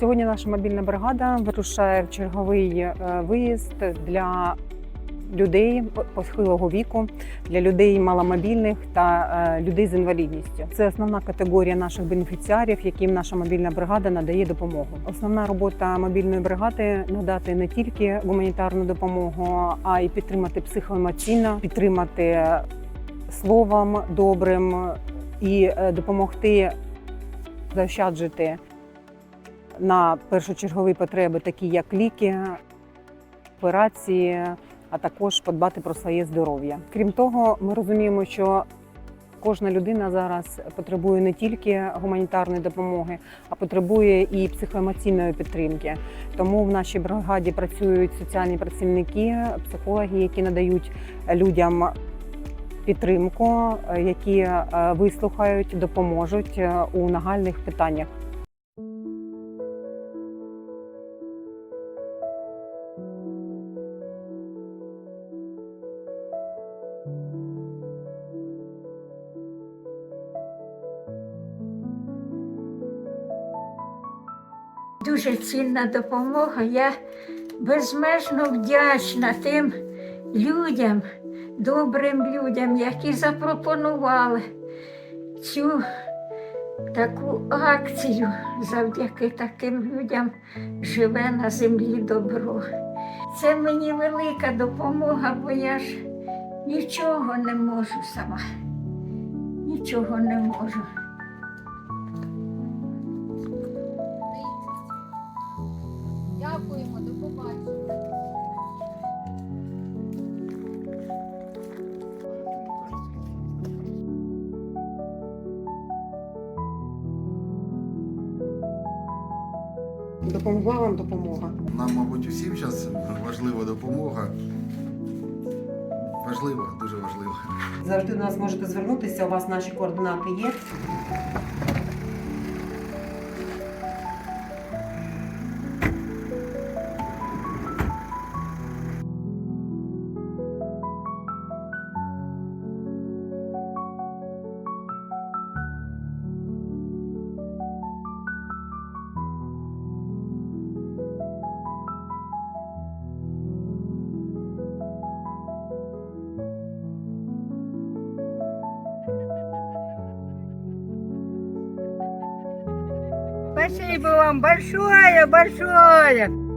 Сьогодні наша мобільна бригада вирушає в черговий е, виїзд для людей похилого віку, для людей маломобільних та е, людей з інвалідністю. Це основна категорія наших бенефіціарів, яким наша мобільна бригада надає допомогу. Основна робота мобільної бригади надати не тільки гуманітарну допомогу, а й підтримати психоемоційно, підтримати словом добрим і е, допомогти заощаджити на першочергові потреби, такі як ліки, операції, а також подбати про своє здоров'я. Крім того, ми розуміємо, що кожна людина зараз потребує не тільки гуманітарної допомоги, а потребує і психоемоційної підтримки. Тому в нашій бригаді працюють соціальні працівники, психологи, які надають людям підтримку, які е, вислухають, допоможуть е, у нагальних питаннях. Дуже цінна допомога. Я безмежно вдячна тим людям, добрим людям, які запропонували цю таку акцію. Завдяки таким людям живе на землі добро. Це мені велика допомога, бо я ж нічого не можу сама. Нічого не можу. Допомогла вам допомога. Нам, мабуть, усім зараз важлива допомога. Важлива, дуже важлива. Завжди до нас можете звернутися. У вас наші координати є. Спасибо вам большое, большое.